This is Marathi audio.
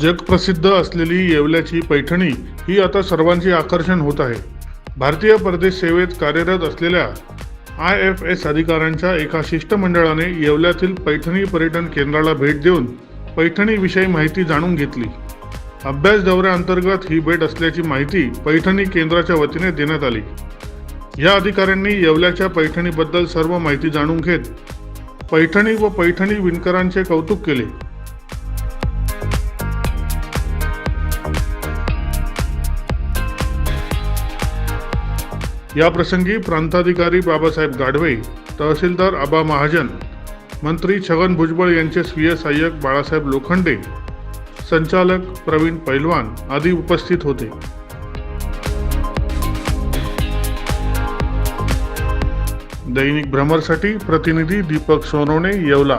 जगप्रसिद्ध असलेली येवल्याची पैठणी ही आता सर्वांचे आकर्षण होत आहे. भारतीय परदेश सेवेत कार्यरत असलेल्या आय एफ एस अधिकाऱ्यांच्या एका शिष्टमंडळाने येवल्यातील पैठणी पर्यटन केंद्राला भेट देऊन पैठणीविषयी माहिती जाणून घेतली. अभ्यास दौऱ्याअंतर्गत ही भेट असल्याची माहिती पैठणी केंद्राच्या वतीने देण्यात आली. या अधिकाऱ्यांनी येवल्याच्या पैठणीबद्दल सर्व माहिती जाणून घेत पैठणी व पैठणी विणकरांचे कौतुक केले. याप्रसंगी प्रांताधिकारी बाबासाहेब गाढवे तहसीलदार आबा महाजन मंत्री छगन भुजबळ यांचे स्वीय सहाय्यक बाळासाहेब लोखंडे संचालक प्रवीण पैलवान आदी उपस्थित होते. दैनिक भ्रमरसाठी प्रतिनिधी दीपक सोनवणे येवला